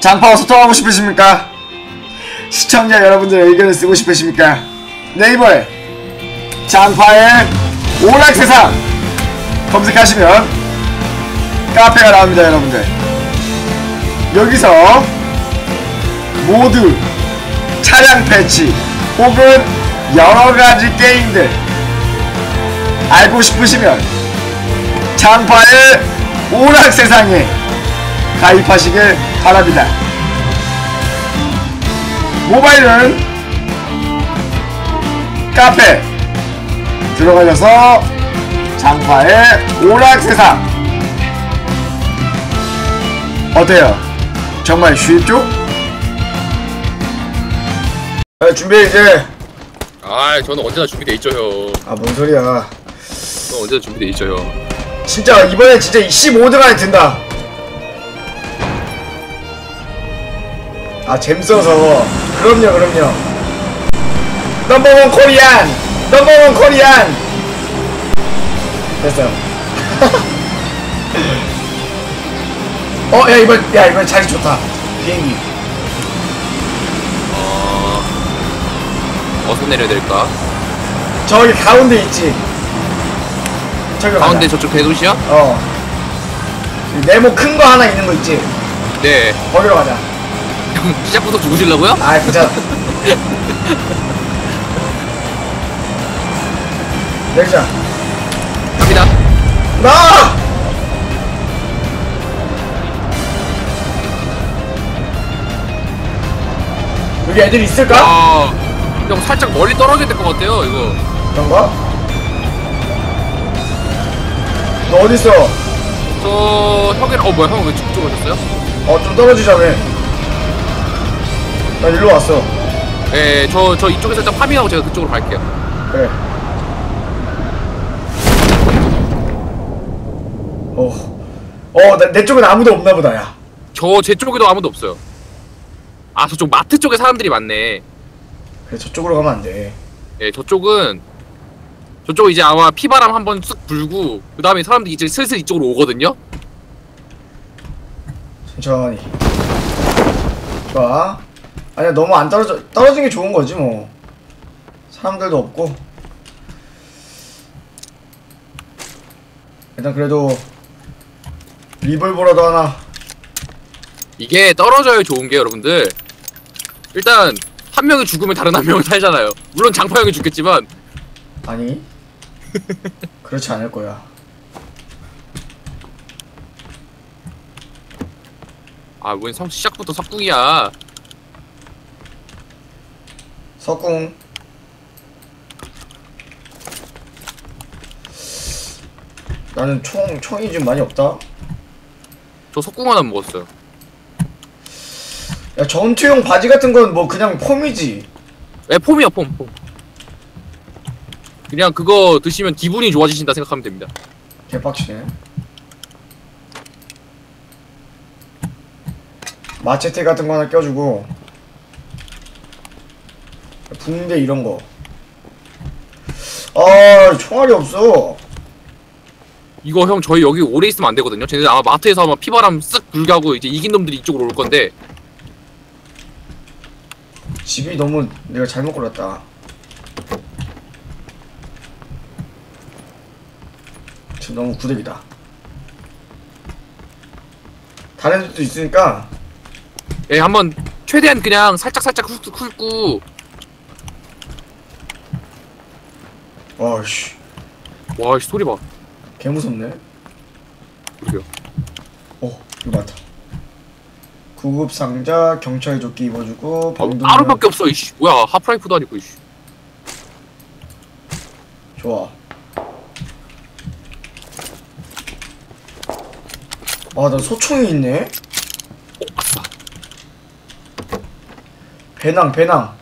장파와 소통하고 싶으십니까? 시청자 여러분들의 의견을 쓰고 싶으십니까? 네이버에 장파의 오락세상 검색하시면 카페가 나옵니다 여러분들 여기서 모두 차량 패치 혹은 여러가지 게임들 알고 싶으시면 장파의 오락세상에 가입하시길 바랍니다. 모바일은 카페 들어가셔서 장파의 오락세상 어때요? 정말 쉽죠? 아, 준비해 이제. 아, 저는 언제나 준비돼 있죠, 형. 아 뭔 소리야. 저는 언제나 준비돼 있죠, 형. 진짜 이번에 진짜 15등 안에 든다. 아 잼써서. 그럼요 그럼요. 넘버원 코리안 넘버원 코리안 됐어요. 어야 이번 야 이번 자리 좋다. 비행기 어디서 내려야 될까? 저기 가운데 있지 저기 가운데 가자. 저쪽 대도시야? 어 네모 큰 거 하나 있는 거 있지 네. 거기로 가자 형, 시작부터 죽으시려고요? 아 괜찮아 내리자 갑니다. 나! 여기 애들 있을까? 아, 형 살짝 멀리 떨어져야 될 것 같아요, 이거. 그런가? 너 어딨어? 저 형이랑 어 뭐야, 형왜 저쪽 오셨어요? 어 좀 떨어지자 왜? 나 일로 왔어 네, 저저 이쪽에 살짝 파밍하고 제가 그쪽으로 갈게요. 그래 어, 어, 나, 내 쪽엔 아무도 없나 보다, 야. 저 제 쪽에도 아무도 없어요. 아, 저쪽 마트 쪽에 사람들이 많네. 그래, 저쪽으로 가면 안 돼. 예, 저쪽은 저쪽 이제 아마 피바람 한번 쓱 불고 그 다음에 사람들이 이제 슬슬 이쪽으로 오거든요. 천천히. 좋아. 아니야, 너무 안 떨어져, 떨어진 게 좋은 거지, 뭐. 사람들도 없고. 일단 그래도, 리볼버라도 하나. 이게 떨어져야 좋은 게 여러분들 일단 한 명이 죽으면 다른 한 명은 살잖아요. 물론 장파 형이 죽겠지만 아니, 그렇지 않을 거야. 아웬 시작부터 석궁이야. 석궁. 나는 총, 총이 좀 많이 없다. 저 석궁 하나 먹었어요. 야, 전투용 바지 같은 건 뭐 그냥 폼이지. 에 폼이야 폼 폼. 그냥 그거 드시면 기분이 좋아지신다 생각하면 됩니다. 개빡치네. 마체테 같은 거 하나 껴주고. 붕대 이런 거. 아, 총알이 없어. 이거 형 저희 여기 오래 있으면 안 되거든요. 쟤네들 아마 마트에서 아마 피바람 쓱 불게 하고 이제 이긴 놈들이 이쪽으로 올 건데 집이 너무 내가 잘못 골랐다. 지금 너무 구대기다. 다른 데도 있으니까 예 한번 최대한 그냥 살짝 살짝 훑- 훑고 어이씨 와 씨, 소리 봐. 개 무섭네. 그러게요. 어 이거 맞다. 구급 상자 경찰 조끼 입어주고 아, 방독면 따로밖에 없어 이씨. 뭐야 하프라이프도 아니고 이씨. 좋아. 아 나 소총이 있네. 어, 아싸. 배낭 배낭.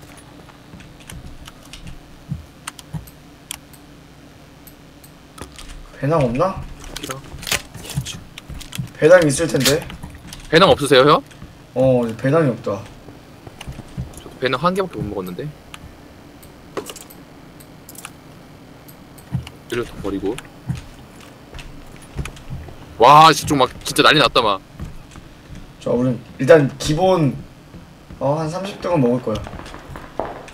배낭 없나? 배낭 있을 텐데. 배낭 없으세요 형? 어 배낭이 없다. 저도 배는 한 개밖에 못 먹었는데. 이를 더 버리고. 와, 진짜 막 진짜 난리 났다 막. 자 우린 일단 기본 어 한 30등은 먹을 거야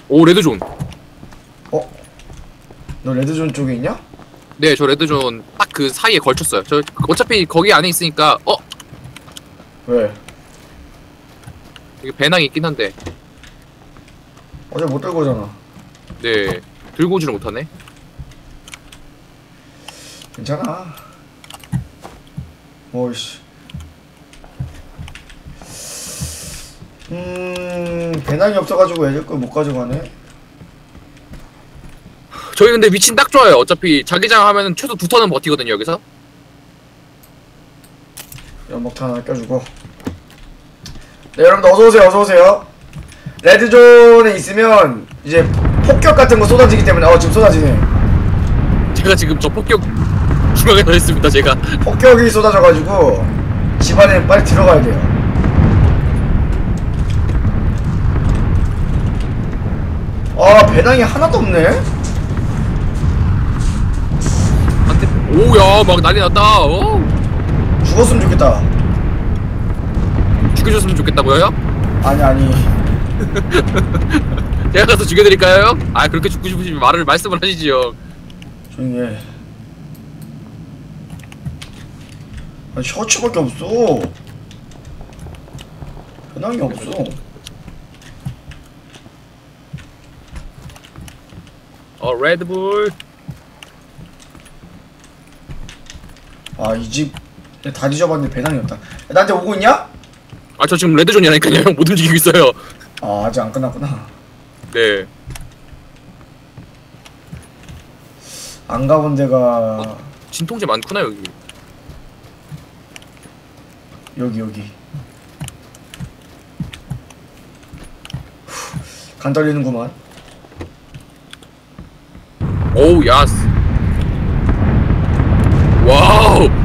오 레드존. 어? 너 레드존 쪽에 있냐? 네, 저 레드존 딱 그 사이에 걸쳤어요. 저 어차피 거기 안에 있으니까 어 왜? 이게 배낭이 있긴 한데 어제 못 들고 오잖아 네 들고 오지를 못하네. 괜찮아 어이씨 음 배낭이 없어가지고 애들 거못 가져가네 저희 근데 위치는 딱 좋아요. 어차피 자기장 하면은 최소 두 턴은 버티거든요 여기서. 연막탄 하나 껴주고 네 여러분들 어서오세요 어서오세요 레드존에 있으면 이제 폭격 같은 거 쏟아지기 때문에 어 지금 쏟아지네 제가 지금 저 폭격 중앙에 서 있습니다. 제가 폭격이 쏟아져가지고 집안에 빨리 들어가야 돼요 아 배낭이 하나도 없네 오야 막 난리 났다. 어? 죽었으면 좋겠다 죽여줬으면 좋겠다고요? 아니 아니 제가 가서 죽여드릴까요? 아 그렇게 죽고 싶으시면 말을 말씀을 하시지요. 조용히 해 아니 셔츠밖에 없어 배낭이 없어 어 레드불. 아 이집다 뒤져봤는데 배낭이 없다 야, 나한테 오고 있냐? 아 저 지금 레드존이라니까요. 형 못 움직이고 있어요. 아 아직 안 끝났구나 네. 안 가본 데가 진통제 많구나 여기. 여기 여기 후, 간 떨리는구만 오우 야스. 와우.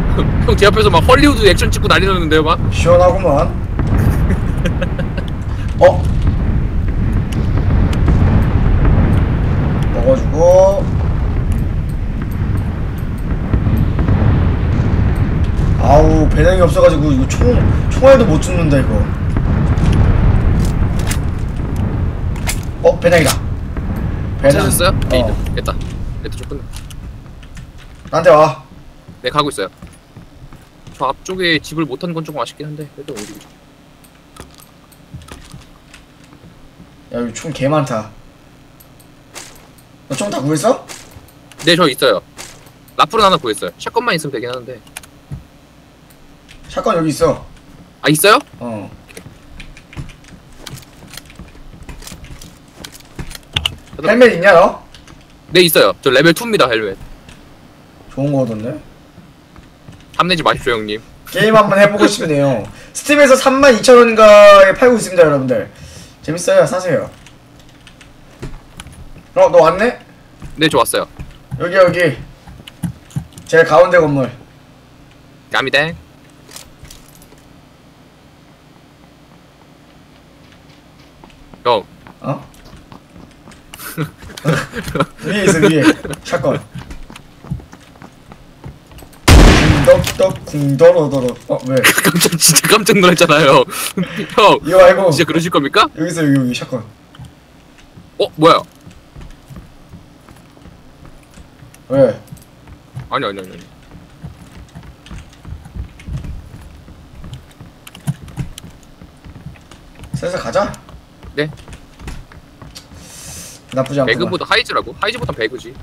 형 제 앞에서 막 헐리우드 액션 찍고 난리 났는데요 막. 시원하구만 어? 먹어주고 아우 배낭이 없어가지고 이거 총 총알도 못 줍는다 이거 어 배낭이다 배낭 찾으셨어요? 네, 어 됐다. 레드존 끝나. 나한테 와네 가고 있어요. 저 앞쪽에 집을 못한 건 조금 아쉽긴 한데 그래도 움직이죠. 야 여기 총 개 많다 너 총 다 구했어? 네 저 있어요. 라플은 하나 구했어요. 샷건만 있으면 되긴 하는데. 샷건 여기 있어 아 있어요? 어 헬멧 있냐 너? 네 있어요. 저 레벨 2입니다 헬멧. 좋은 거 얻었네 탐내지 마십시오 형님. 게임 한번 해보고 싶네요 스팀에서 32,000원인가에 팔고 있습니다 여러분들 재밌어요 사세요 어 너 왔네? 네 좋았어요. 여기 여기 제일 가운데 건물 까미댕. 형 어? 위에 있어 위에 샷건 쿵덕덕 쿵더러더러 어 왜? 깜짝 진짜 깜짝 놀랐잖아요. 형 이거 말고 진짜 그러실 겁니까? 여기 있어 여기 여기 샷건 어 뭐야? 왜? 아니 아니 아니. 아니. 슬슬 가자 네. 나쁘지 않구만 배그보다 하이즈라고? 하이즈보단 배그지.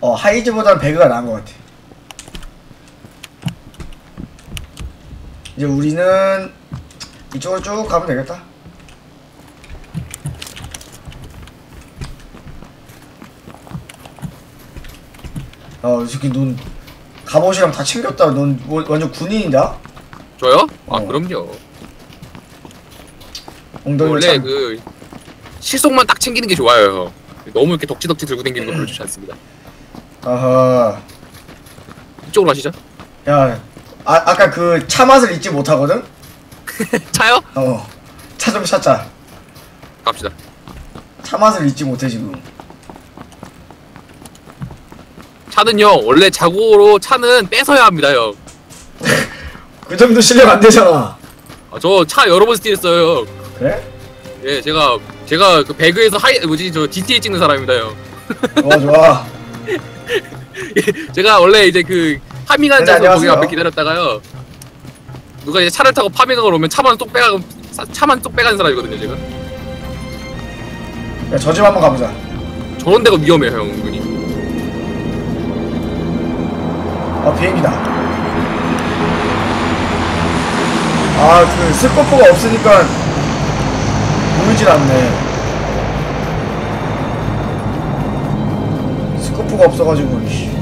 어 하이즈보다는 배그가 나은 것 같아 이제 우리는 이쪽으로 쭉 가면 되겠다 어 이 새끼 넌 갑옷이랑 다 챙겼다 넌 뭐- 완전 군인이다 저요? 아 어. 그럼요. 엉덩이가 원래 참 그 실속만 딱 챙기는 게 좋아요. 형. 너무 이렇게 덕지덕지 들고 다니는 건 별로 좋지 않습니다. 아하 이쪽으로 가시죠. 야 아, 아까 그 차 맛을 잊지 못하거든? 차요? 어 차 좀 찾자 갑시다. 차 맛을 잊지 못해 지금 차는 형 원래 자고로 차는 뺏어야 합니다 형. 그 정도 실력 안 되잖아 아, 저 차 여러 번 스틸했어요. 그래? 예, 제가 제가 그 배그에서 하이 뭐지 저 GTA 찍는 사람입니다 형. 좋아 좋아 제가 원래 이제 그 네, 자서 거기. 앞에 기다렸다가요. 누가 이제 차를 타고 파밍하러 오면 차만 또 빼가 차만 또 빼가는 사람이거든요 제가. 야 저 집 한번 가보자 저런 데가 위험해요 형 은근히. 아 비행기다 아 그 스코프가 없으니까 보이질 않네 스코프가 없어가지고.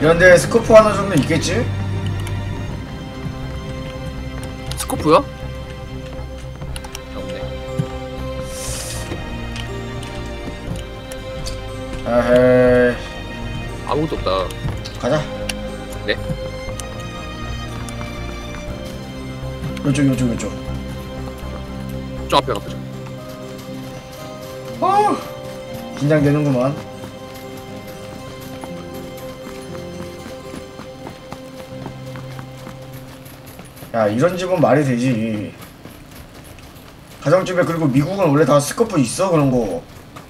이런데 스코프 하나 정도 있겠지? 스코프요? 없네. 에헤이 아무것도 없다. 가자 네. 요쪽 요쪽 요쪽 저 앞에 가보자. 아 긴장되는구만 야 이런 집은 말이 되지 가정집에 그리고 미국은 원래 다 스코프 있어 그런 거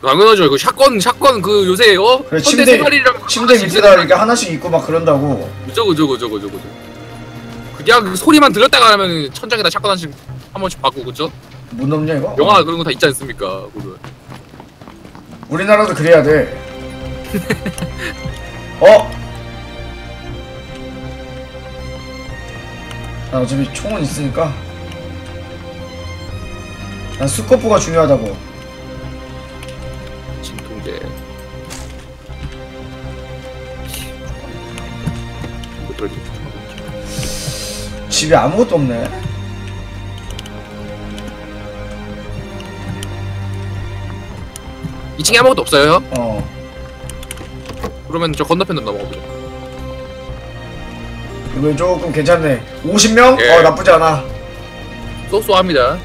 당연하죠. 그 샷건 샷건 그 요새 어 그래 침대 침대 밑에다 이렇게 하나씩 있고 막 그런다고 그죠 그죠 그죠 그죠 그죠. 그냥 그 소리만 들렸다가 하면 천장에다 샷건 한씩 한 번씩 바꾸고 그죠? 못 넘냐 이거? 영화 그런 거 다 있지 않습니까? 그거. 우리나라도 그래야 돼 어? 나 어차피 총은 있으니까 난 스코프가 중요하다고 진통제. 집에 아무것도 없네. 이층에 아무것도 없어요. 형? 어. 그러면 저 건너편으로 넘어가 보죠. 이거 조금 괜찮네. 50명? 예. 어, 나쁘지 않아. 쏘쏘합니다.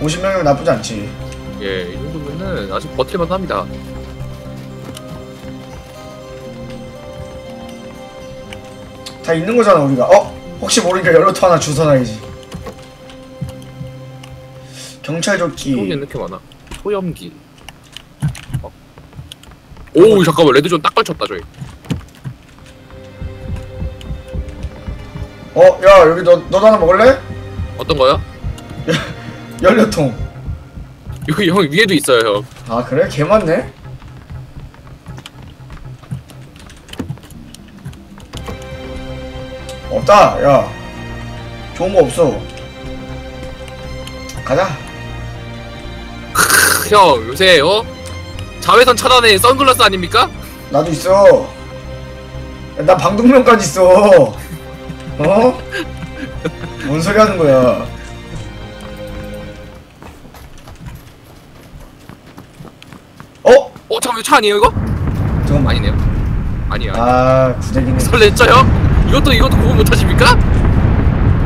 50명이면 나쁘지 않지. 예, 이 정도면은 아직 버틸만 합니다. 다 있는 거잖아, 우리가. 어? 혹시 모르니까 연료통 하나 주워놔야지. 경찰 조끼. 이렇게 많아. 소염기. 어. 오, 잠깐만. 레드존 딱 걸쳤다, 저희. 어, 야, 여기 너, 너도 하나 먹을래? 어떤 거요? 연료통. 여기 형 위에도 있어요, 형. 아, 그래? 개 많네? 없다, 야. 좋은 거 없어. 가자. 크, 형, 요새, 어? 자외선 차단에 선글라스 아닙니까? 나도 있어. 야, 나 방독면까지 있어. 어? 뭔 소리 하는 거야? 어? 어, 잠깐만, 이거 차 아니에요, 이거? 잠깐만. 아니네요. 아니야. 아, 구대기네. 설렜죠, 형? 이것도, 이것도 구분 못 하십니까?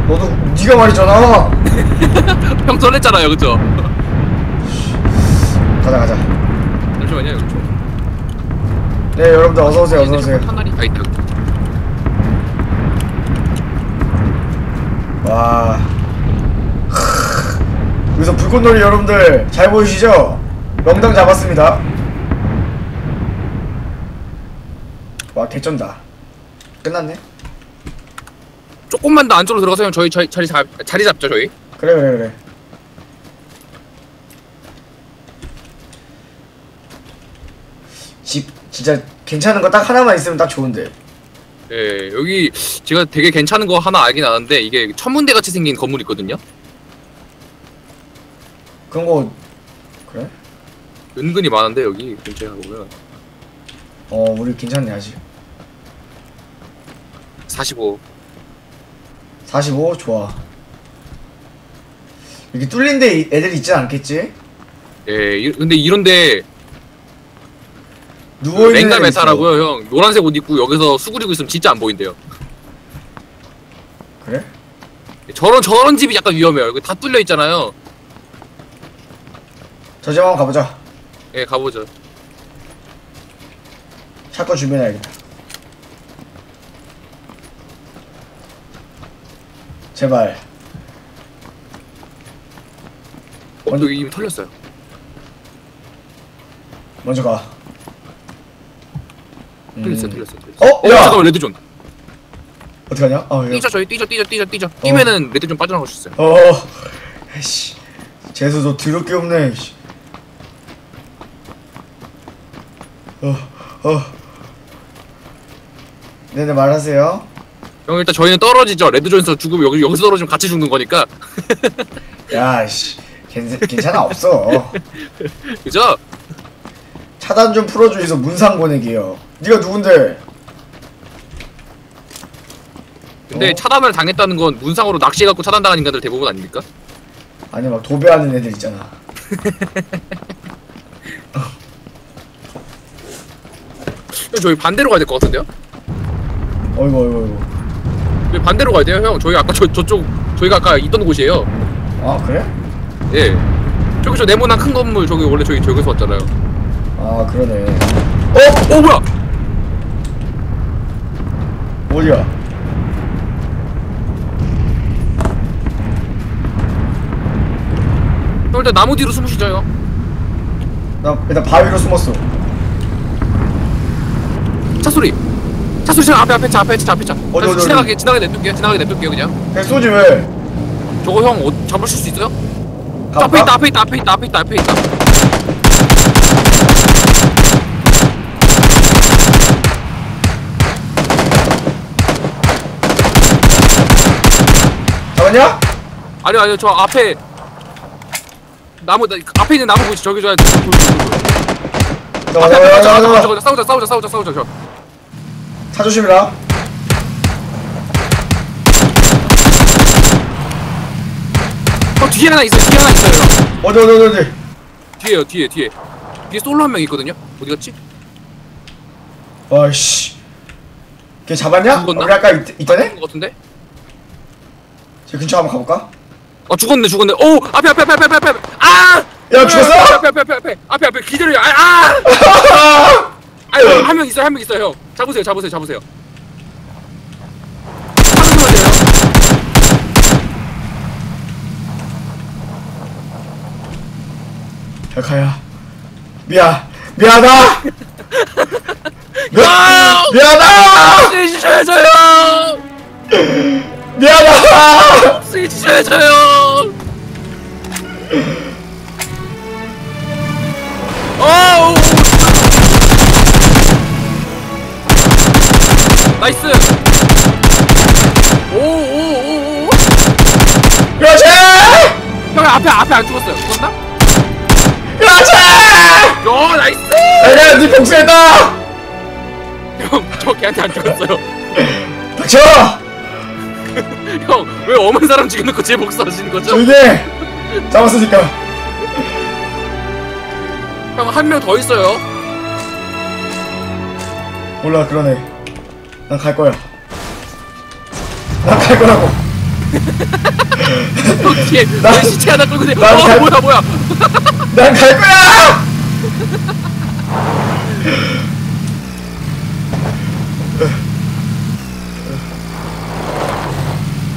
너도 네가 말했잖아. 형 설렜잖아요, 그쵸? 가자, 가자. 잠시만요, 이거 좀. 네, 여러분들 어서 오세요. 어서 오세요. 하나리, 아, 있다. 와. 크. 여기서 불꽃놀이 여러분들 잘 보이시죠? 명당 잡았습니다. 와, 개쩐다. 끝났네. 조금만 더 안쪽으로 들어가서 형 저희, 저희 자리, 잡, 자리 잡죠, 저희. 그래, 그래, 그래. 집 진짜 괜찮은 거 딱 하나만 있으면 딱 좋은데. 예, 여기 제가 되게 괜찮은 거 하나 알긴 아는데 이게 천문대 같이 생긴 건물 있거든요. 그런 거 그래? 은근히 많은데 여기 근처에 가보면 어, 우리 괜찮네 아직. 45. 45 좋아. 이렇게 뚫린 데 이- 애들이 있진 않겠지? 예, 이- 근데 이런데 누워 있는 랭가. 메타라고요, 형. 노란색 옷 입고 여기서 수그리고 있으면 진짜 안 보인대요. 그래? 저런 저런 집이 약간 위험해요. 이거 다 뚫려 있잖아요. 저집 한번 가보자. 예, 가보죠. 샷건 준비해야겠다. 제발. 어, 여기 이미 털렸어요. 먼저 가. 음. 털렸어요, 털렸어요, 털렸어요. 어? 어, 야! 잠깐만, 레드존. 어떡하냐? 어, 야. 뛰죠, 저희 뛰죠, 뛰죠, 뛰죠, 뛰죠. 뛰면은 레드존 빠져나갈 수 있어요. 어. 에이씨. 재수 너 드럽게 없네. 씨. 어. 어. 네네 말하세요. 형, 일단 저희는 떨어지죠. 레드존에서 죽으면 여기, 여기서 떨어지면 같이 죽는 거니까. 야, 씨. 괜, 괜찮아 없어. 그죠? 차단 좀 풀어주이소 문상 보내기요. 네가 누군데? 근데 어? 차단을 당했다는 건 문상으로 낚시해갖고 차단당한 인간들 대부분 아닙니까? 아니 막 도배하는 애들 있잖아. 형, 저희 반대로 가야 될 것 같은데요? 어이구 어이구 어이구. 저희 반대로 가야 돼요, 형. 저희 아까 저, 저쪽, 저희가 아까 있던 곳이에요. 아 그래? 예. 저기 저 네모난 큰 건물, 저기 원래 저기 저기서 왔잖아요. 아 그러네. 어? 어, 뭐야? 어디야? 형, 일단 나무 뒤로 숨으시죠, 형. 나 일단 바위로 숨었어. 차 소리. 차 소리 지금 앞에 앞에 차 앞에 차 앞에 차. 어디, 어디, 지나가게 지나가게 냅둘게요. 지나가게 냅둘게요 그냥. 그냥 쏘지 왜? 저거 형 어, 잡으실 수 있어요? 저? 앞에 있다 앞에 있다 앞에 있다 앞에 있다 앞에 있다. 잡았냐? 아니요 아니요 저 앞에 나무 나, 앞에 있는 나무 보이시 저기 저 저, 저, 저, 저, 저. 잡아 앞에 잡아 앞에 잡아 저거 잡아. 저거 싸우자 싸우자 싸우자 싸우자 저. 차 조심해라. 형 뒤에 하나 있어요 뒤에 하나 있어요 형. 어디 어디 어디 어디. 뒤에요 뒤에 뒤에 뒤에 솔로 한 명 있거든요 어디 갔지? 아이씨. 걔 잡았냐? 우리 아까 있, 애? 것 같은데? 저 근처 한번 가볼까? 아 죽었네 죽었네 오 앞에 앞에 앞에 앞에 앞에 앞에 아! 야, 죽었어? 앞에 앞에 앞에 앞에 앞에 앞에 기다려요 아! 아! 아유 한명 있어요 한 명 있어요 형 잡으세요 잡으세요 잡으세요 잡으시면 돼요 백하야. 미안. 미안하다. 미안하다. 쓰시셔야죠요 미안하다. 쓰시셔야죠요 어우 나이스 오오오오 그렇지. 형 앞에 앞에 안 죽었어요 죽었나? 그렇지. 야 나이스 내가 네 복수했다. 형 저 걔한테 안 죽었어요 닥쳐. 형왜 어머니 사람 죽여놓고 제 복수하시는 거죠? 조용히. 잡았으니까. 형 한 명 더 있어요 몰라 그러네. 난 갈 거야. 난 갈 거라고. 형 뒤에 나- 내 시체 하나 끌고 내난어 갈- 뭐야 뭐야 난 갈 거야.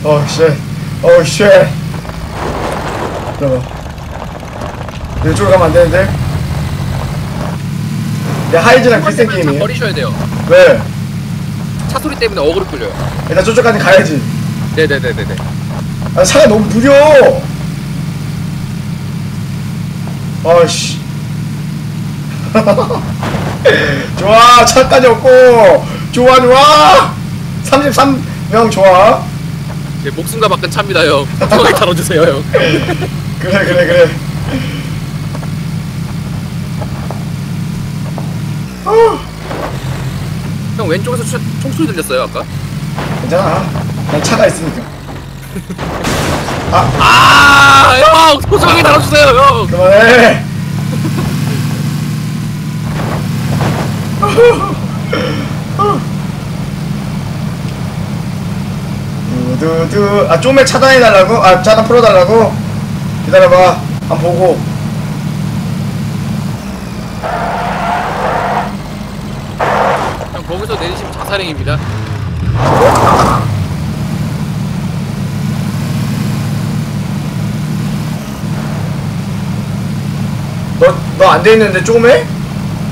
어, 쉣. 어, 쉣. 들어가. 이쪽으로 가면 안 되는데? 내 하이즈랑 비슷한 차 게임이에요. 버리셔야 돼요 왜? 차 소리 때문에 어그로 끌려요 일단 저쪽까지 가야지. 네네네네네 아, 차가 너무 느려. 아씨. 좋아, 차까지 없고. 좋아, 좋아. 33명 좋아. 제 목숨과 바꾼 차입니다 형 편하게 다뤄주세요 형 그래, 그래, 그래. 어, 형 왼쪽에서 차- 총소리 들렸어요 아까 괜찮아. 난 차가 있으니까. 아형 소중하게 다뤄주세요 형 그만해. 두두 아 좀에 차단해달라고? 아 차단 풀어달라고? 기다려봐 한번 보고 그냥 거기서 내리시면 자살행입니다 너, 너 안 돼 있는데 좀에?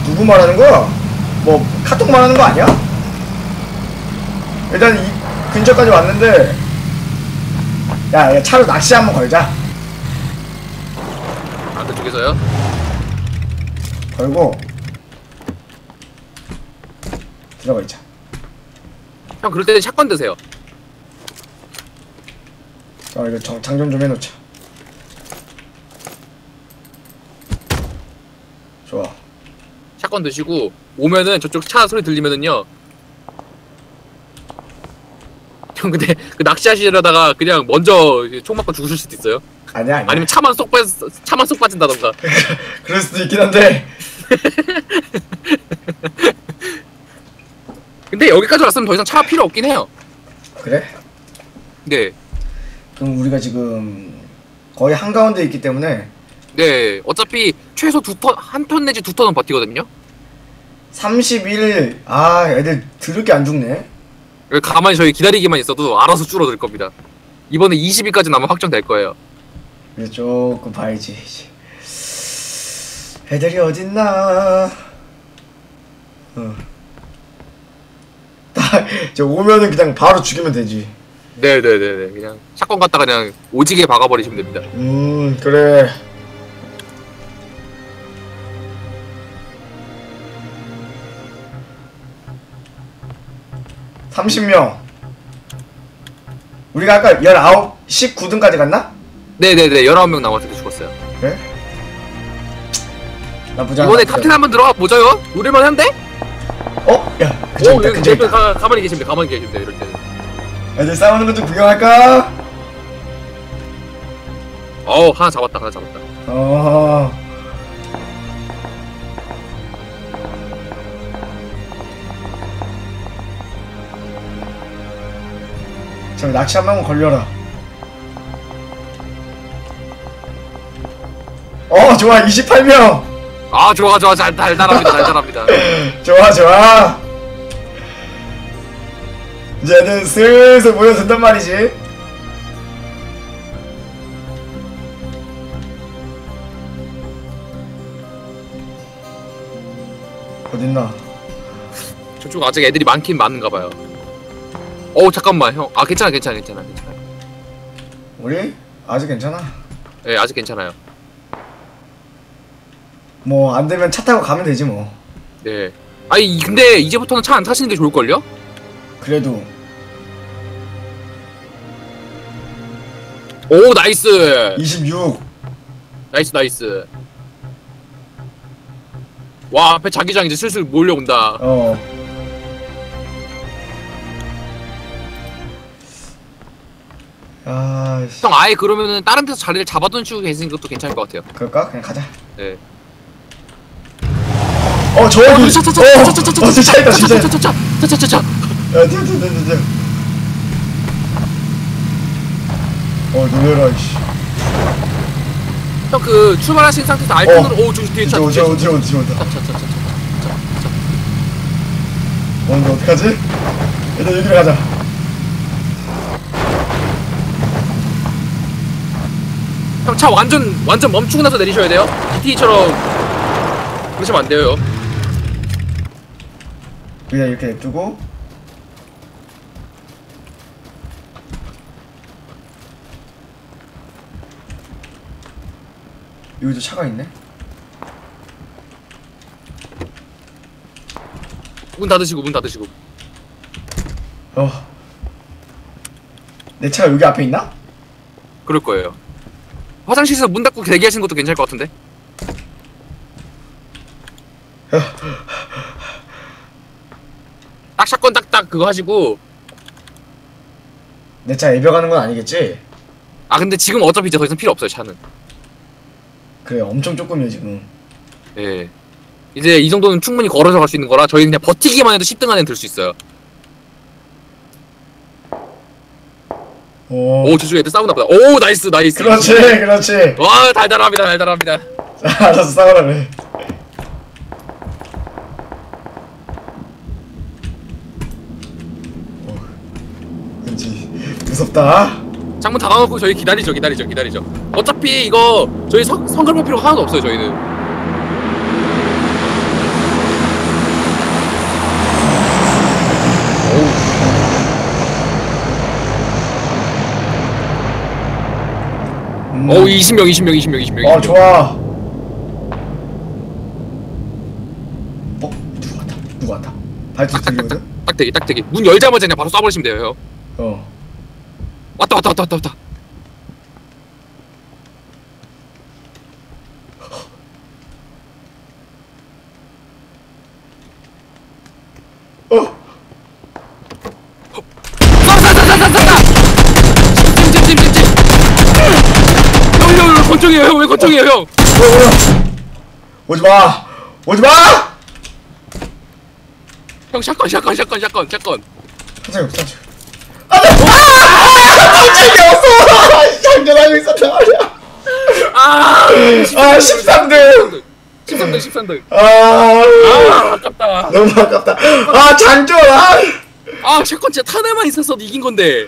누구 말하는 거야? 뭐 카톡 말하는 거 아니야? 일단 이 근처까지 왔는데 야, 야 차로 낚시 한번 걸자. 아 그쪽에서요? 걸고 들어가 있자. 형 그럴 때는 샷건 드세요. 자 이거 정, 장전 좀 해놓자. 좋아. 샷건 드시고 오면은 저쪽 차 소리 들리면은요 형 근데 그 낚시하시려다가 그냥 먼저 총 맞고 죽으실 수도 있어요. 아니야, 아니야. 아니면 차만 쏙 빠, 차만 쏙 빠진다던가. 그럴 수도 있긴 한데. 근데 여기까지 왔으면 더 이상 차 필요 없긴 해요. 그래? 네. 그럼 우리가 지금 거의 한가운데 있기 때문에 네. 어차피 최소 두 턴, 한 턴 내지 두 턴은 버티거든요. 31아 애들 드럽게 안 죽네. 그 가만히 저희 기다리기만 있어도 알아서 줄어들 겁니다. 이번에 20위까지 나면 확정될 거예요. 이제 조금 봐야지. 애들이 어딨나? 어. 오면은 그냥 바로 죽이면 되지. 네네네네 그냥 사건 갖다 그냥 오지게 박아버리시면 됩니다. 음 그래. 30명. 우리가 아까 19, 19등까지 갔나? 네네네 19명 남았을 때 죽었어요 그래? 나쁘지 이번에 탑텐 한번 들어가 보자요 노릴만 한데? 어? 야 그쪽이다 그쪽이다 가만히 계십니다 가만히 계십니다 이럴 때는 애들 싸우는 것 좀 구경할까? 어우 하나 잡았다 하나 잡았다 어... 그럼 낚시 한 방울 걸려라. 어 좋아. 28명. 아 좋아 좋아. 잘 달달합니다 달달합니다. 좋아 좋아. 이제는 슬슬 모여든단 말이지. 어딨나? 저쪽 아직 애들이 많긴 많은가 봐요. 어 잠깐만 형. 아 괜찮아 괜찮아 괜찮아 괜찮아. 우리 아직 괜찮아. 예 네, 아직 괜찮아요. 뭐 안 되면 차 타고 가면 되지 뭐. 네. 아니 근데 이제부터는 차 안 타시는 게 좋을 걸요? 그래도. 오 나이스. 26. 나이스 나이스. 와 앞에 자기장 이제 슬슬 몰려온다. 어. 아, 씨. 형 아예 그러면은 다른 데서 자리를 잡아둔 친구 계신 것도 괜찮을 것 같아요. 그럴까? 그냥 가자. 네. 어, 저기. 어, 차, 차, 차, 차, 차, 차, 차, 차, 어, 진짜 있다, 진짜. 차, 차, 차, 차, 차, 차, 차. 야, 뛰어, 뛰어, 뛰어, 뛰어. 어, 놀래라, 이씨. 형그 출발하신 상태에서 아이폰으로 오, 저기 뒤에 차. 오지, 오지, 오지, 오다. 차, 차, 차, 차, 차, 차, 차. 어, 이거 어떡하지? 일단 여기로 가자. 형차 완전 완전 멈추고 나서 내리셔야 돼요. DT처럼 그러시면 안 돼요. 그냥 이렇게 냅두고 여기도 차가 있네 문 닫으시고 문 닫으시고. 어. 내 차가 여기 앞에 있나? 그럴 거예요. 화장실에서 문 닫고 대기하시는 것도 괜찮을 것 같은데. 딱 샷건 딱딱 그거 하시고 내차 애벼가는 건 아니겠지? 아 근데 지금 어차피 이제 더 이상 필요 없어요 차는. 그래 엄청 조금이야 지금 예. 이제 이 정도는 충분히 걸어서 갈 수 있는 거라 저희 그냥 버티기만 해도 10등 안에 들 수 있어요. 오. 오 저쪽 애들 싸우나 보다 오 나이스 나이스 그렇지, 그렇지. 와 달달합니다 달달합니다 자, 알아서 싸우라 그래. 어, 왠지 무섭다. 창문 닫아놓고 저희 기다리죠 기다리죠 기다리죠 어차피 이거 저희 성, 성글 볼 필요가 하나도 없어요 저희는 음. 오 20명 20명 20명 20명 어, 좋아. 어, 누구 왔다. 누구 왔다. 발톱 들리거든. 딱대기 딱대기 문 열자마자 그냥 바로 쏴버리시면 돼요 형 어. 왔다 왔다 왔다 왔다 왔다 어. 쏴쏴쏴쏴쏴쏴 찜찜찜찜찜 형형형 권총이에요 형 뭐야, 뭐야. 오지 마. 오지 마. 형 샷건 샷건 샷건 샷건 샷건 사장 사장. 안돼. 아! 재미없어. 장전하고 있었단 말이야. 아 아, 13등. 13등 13등 아, 아 아깝다 너무 아깝다. 아, 장전. 아. 아 샷건 진짜 탄에만 있었어도 이긴 건데